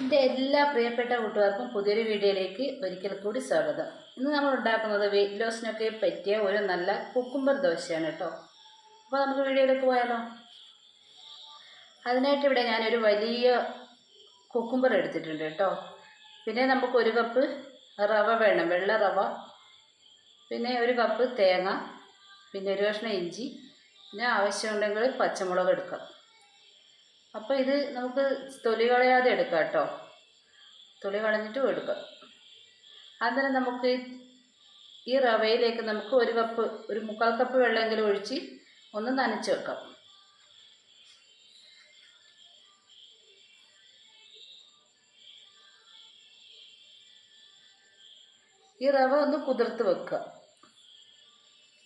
എന്റെ എല്ലാ പ്രിയപ്പെട്ട കൂട്ടുകാർക്കും പുതിയൊരു വീഡിയോയിലേക്ക് ഒരിക്കൽ കൂടി സ്വാഗതം. ഇന്ന് നമ്മൾ ഉണ്ടാക്കുന്നത് വെയിറ്റ് ലോസിനൊക്കെ പറ്റിയ ഒരു നല്ല കുക്കുംബർ ദോശയാണ് കേട്ടോ. അപ്പോൾ നമുക്ക് വീഡിയോയിലേക്ക് പോയാലോ? അതിനായിട്ട് ഇവിടെ ഞാനൊരു വലിയ കുക്കുംബർ എടുത്തിട്ടുണ്ട് കേട്ടോ. പിന്നെ നമുക്ക് ഒരു കപ്പ് റവ വേണം വെള്ള റവ. പിന്നെ ഒരു കപ്പ് തേങ്ങ പിന്നെ ഒരു കഷ്ണം ഇഞ്ചി. പിന്നെ ആവശ്യമുണ്ടെങ്കിൽ പച്ചമുളക് എടുക്കാം. അപ്പോൾ ഇത് നമുക്ക് തൊലി കളയാതെ എടുക്കാം കേട്ടോ. തൊലി കളഞ്ഞിട്ടും എടുക്കാം. അന്നേരം നമുക്ക് ഈ റവയിലേക്ക് നമുക്ക് ഒരു കപ്പ് ഒരു മുക്കാൽ കപ്പ് വെള്ളമെങ്കിലും ഒഴിച്ച് ഒന്ന് നനച്ച് വെക്കാം. ഈ റവ ഒന്ന് കുതിർത്ത് വെക്കുക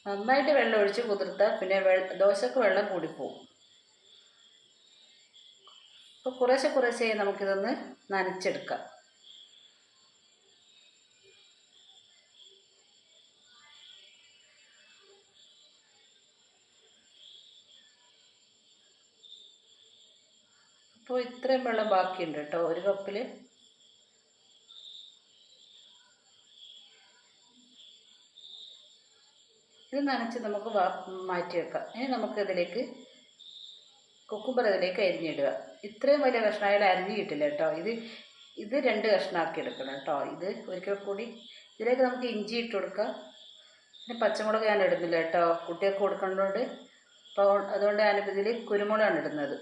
നന്നായിട്ട് വെള്ളം ഒഴിച്ച് കുതിർത്താൽ പിന്നെ ദോശക്ക് വെള്ളം കൂടിപ്പോവും. അപ്പോൾ കുറേശ്ശെ കുറേശ്ശെ നമുക്കിതൊന്ന് നനച്ചെടുക്കാം. അപ്പോൾ ഇത്രയും വെള്ളം ബാക്കിയുണ്ട് കേട്ടോ ഒരു കപ്പിൽ ഇത് നനച്ച് നമുക്ക് മാറ്റി വെക്കാം ഇനി നമുക്കിതിലേക്ക് കുക്കുംബർ ഇതിലേക്ക് അരിഞ്ഞിടുക. ഇത്രയും വലിയ കഷ്ണമായാലും അരിഞ്ഞ് കിട്ടില്ല കേട്ടോ. ഇത് ഇത് രണ്ട് കഷ്ണമാക്കി എടുക്കണം കേട്ടോ. ഇത് ഒരിക്കൽ കൂടി ഇതിലേക്ക് നമുക്ക് ഇഞ്ചി ഇട്ട് കൊടുക്കാം. പിന്നെ പച്ചമുളക് ഞാൻ ഇടുന്നില്ല കേട്ടോ. കുട്ടികൾക്ക് കൊടുക്കേണ്ടതുകൊണ്ട്. അപ്പോൾ അതുകൊണ്ട് ഞാനിപ്പോൾ ഇതിൽ കുരുമുളകാണ് ഇടുന്നത്.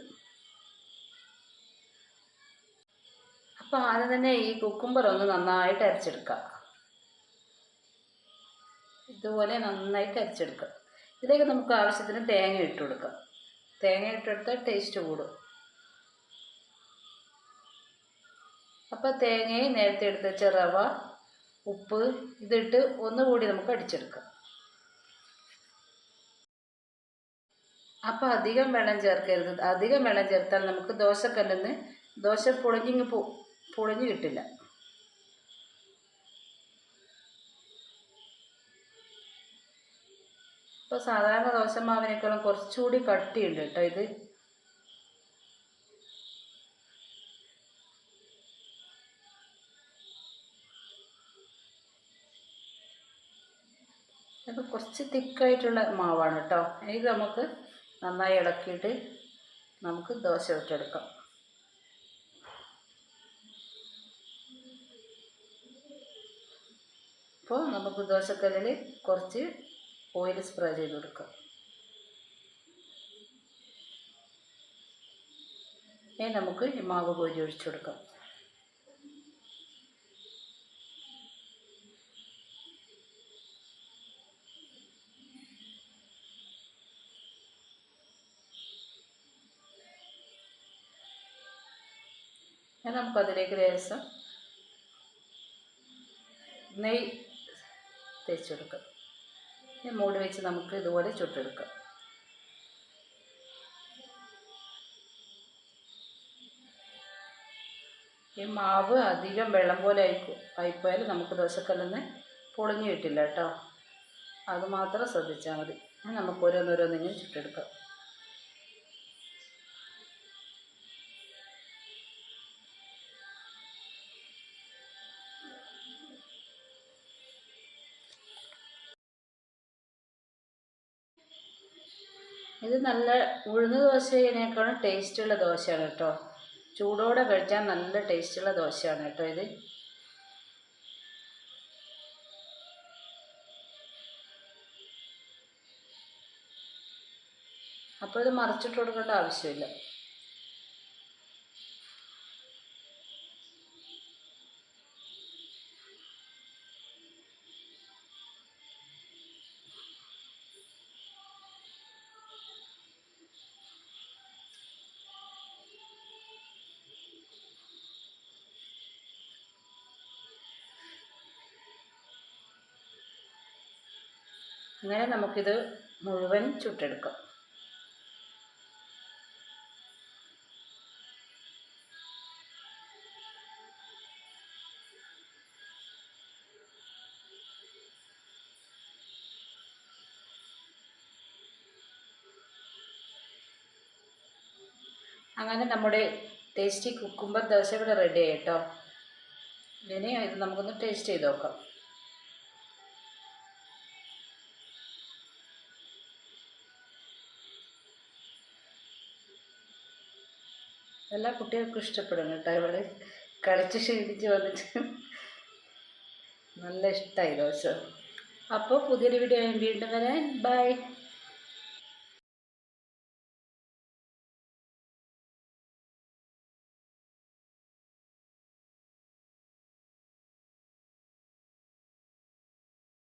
അപ്പോൾ ആദ്യം തന്നെ ഈ കുക്കുംബർ ഒന്ന് നന്നായിട്ട് അരച്ചെടുക്കുക. ഇതുപോലെ നന്നായിട്ട് അരച്ചെടുക്കുക. ഇതിലേക്ക് നമുക്ക് ആവശ്യത്തിന് തേങ്ങ ഇട്ട് കൊടുക്കാം. തേങ്ങ ഇട്ടെടുത്താൽ ടേസ്റ്റ് കൂടും. അപ്പോൾ തേങ്ങയും നേരത്തെ എടുത്ത് വെച്ച റവ ഉപ്പ് ഇതിട്ട് ഒന്നുകൂടി നമുക്ക് അടിച്ചെടുക്കാം. അപ്പോൾ അധികം വെള്ളം ചേർക്കരുത്. അധികം വെള്ളം ചേർത്താൽ നമുക്ക് ദോശക്കല്ലെന്ന് ദോശ പൊളിഞ്ഞിങ്ങ് പൊളിഞ്ഞ് കിട്ടില്ല. ഇപ്പോൾ സാധാരണ ദോശമാവിനേക്കാളും കുറച്ചുകൂടി കട്ടിയുണ്ട് കേട്ടോ ഇത്. അപ്പോൾ കുറച്ച് തിക്കായിട്ടുള്ള മാവാണ് കേട്ടോ. ഇത് നമുക്ക് നന്നായി ഇളക്കിയിട്ട് നമുക്ക് ദോശ ഇട്ടെടുക്കാം അപ്പോൾ നമുക്ക് ദോശക്കല്ലിൽ കുറച്ച് ഓയിൽ സ്പ്രേ ചെയ്ത് കൊടുക്കുക. ഇനി നമുക്ക് ഈ മാവ് കോരി ഒഴിച്ചു കൊടുക്കാം. നമുക്കതിലേക്ക് ലേശം നെയ് തേച്ച് കൊടുക്കാം. ഇനി മൂടി വെച്ച് നമുക്ക് ഇതുപോലെ ചുട്ടെടുക്കാം. ഈ മാവ് അധികം വെള്ളം പോലെ ആയിക്കും ആയിപ്പോയാൽ നമുക്ക് ദോശക്കല്ലെന്ന് പൊളിഞ്ഞു കിട്ടില്ല കേട്ടോ. അതുമാത്രം ശ്രദ്ധിച്ചാൽ മതി. നമുക്ക് ഓരോന്നോരോന്നിങ്ങനെ ചുട്ടെടുക്കാം. ഇത് നല്ല ഉഴുന്ന് ദോശയിനേക്കാളും ടേസ്റ്റുള്ള ദോശയാണ് കേട്ടോ. ചൂടോടെ കഴിച്ചാൽ നല്ല ടേസ്റ്റുള്ള ദോശയാണ് കേട്ടോ ഇത്. അപ്പോൾ ഇത് മറിച്ചിട്ട് കൊടുക്കേണ്ട ആവശ്യമില്ല. അങ്ങനെ നമുക്കിത് മുഴുവൻ ചുട്ടെടുക്കാം. അങ്ങനെ നമ്മുടെ ടേസ്റ്റി കുക്കുംബർ ദോശ ഇവിടെ റെഡി ആയിട്ടോ ഇനി ഇത് നമുക്കൊന്ന് ടേസ്റ്റ് ചെയ്ത് നോക്കാം. എല്ലാ കുട്ടികൾക്കും ഇഷ്ടപ്പെടും കേട്ടോ. ഇവിടെ കളിച്ച് ക്ഷീണിച്ച് വന്നിട്ട് നല്ല ഇഷ്ടമായി ദോശ. അപ്പോൾ പുതിയൊരു വീഡിയോ വീണ്ടും വരാൻ. ബൈ